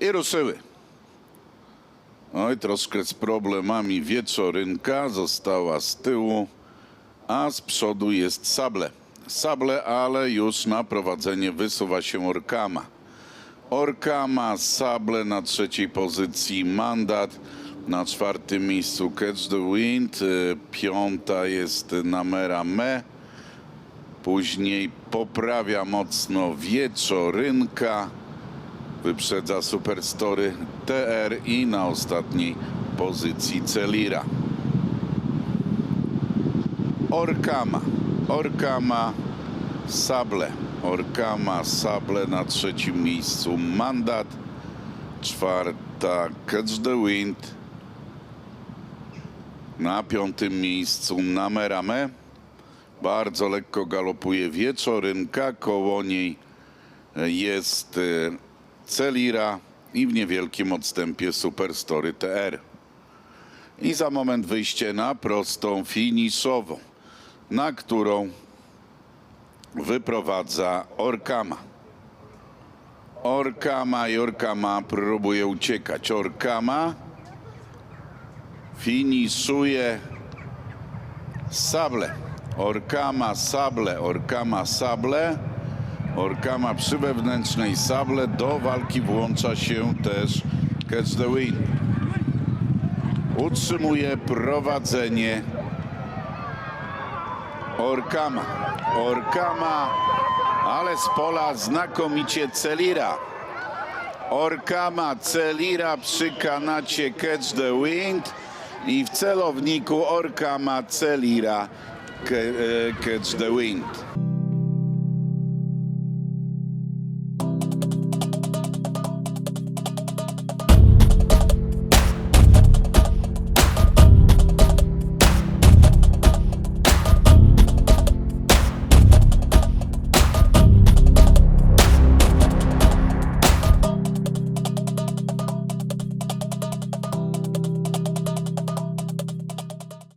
I ruszyły. Oj, troszkę z problemami wieczorynka została z tyłu, a z przodu jest sable. Sable, ale już na prowadzenie wysuwa się Orkama. Orkama, sable na trzeciej pozycji, mandat. Na czwartym miejscu Catch the Wind, y, piąta jest Namera Me. Później poprawia mocno wieczorynka. Wyprzedza Superstory TR i na ostatniej pozycji Celira. Orkama, Orkama, Sable, Orkama, Sable na trzecim miejscu. Mandat, czwarta Catch the Wind, na piątym miejscu Namerame, bardzo lekko galopuje Wieczorynka, koło niej jest e, Celira i w niewielkim odstępie Superstory TR. I za moment wyjście na prostą finiszową, na którą wyprowadza Orkama. Orkama i Orkama próbuje uciekać. Orkama finiszuje sable. Orkama, sable, Orkama, sable. Orkama przy wewnętrznej sable. Do walki włącza się też Catch the Win. Utrzymuje prowadzenie Orkama. Orkama, ale z pola znakomicie Celira. Orkama, Celira przy kanacie Catch the Wind i w celowniku Orkama, Celira, e, Catch the Wind.